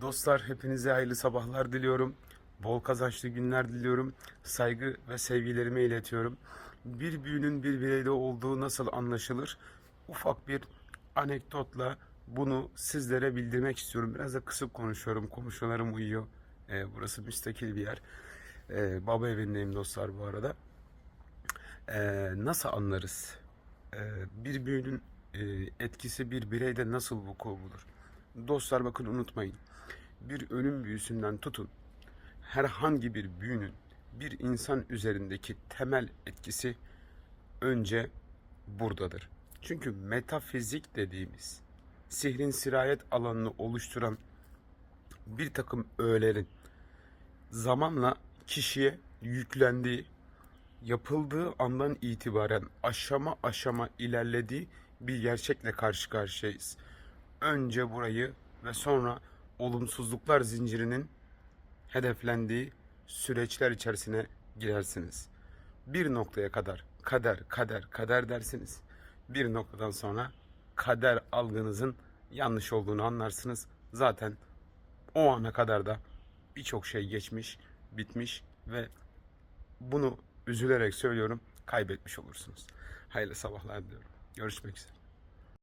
Dostlar hepinize hayırlı sabahlar diliyorum. Bol kazançlı günler diliyorum. Saygı ve sevgilerimi iletiyorum. Bir büyünün bir bireyde olduğu nasıl anlaşılır? Ufak bir anekdotla bunu sizlere bildirmek istiyorum. Biraz da kısık konuşuyorum. Komşularım uyuyor. Ee, burası müstakil bir yer. Ee, baba evindeyim dostlar bu arada. Ee, nasıl anlarız? Ee, bir büyünün e, etkisi bir bireyde nasıl vuku bulur? Dostlar bakın unutmayın. Bir ölüm büyüsünden tutun. Herhangi bir büyünün bir insan üzerindeki temel etkisi önce buradadır. Çünkü metafizik dediğimiz sihrin sirayet alanını oluşturan bir takım öğelerin zamanla kişiye yüklendiği yapıldığı andan itibaren aşama aşama ilerlediği bir gerçekle karşı karşıyayız. Önce burayı ve sonra olumsuzluklar zincirinin hedeflendiği süreçler içerisine girersiniz. Bir noktaya kadar kader, kader, kader dersiniz. Bir noktadan sonra kader algınızın yanlış olduğunu anlarsınız. Zaten o ana kadar da birçok şey geçmiş, bitmiş ve bunu üzülerek söylüyorum kaybetmiş olursunuz. Hayırlı sabahlar diliyorum. Görüşmek üzere.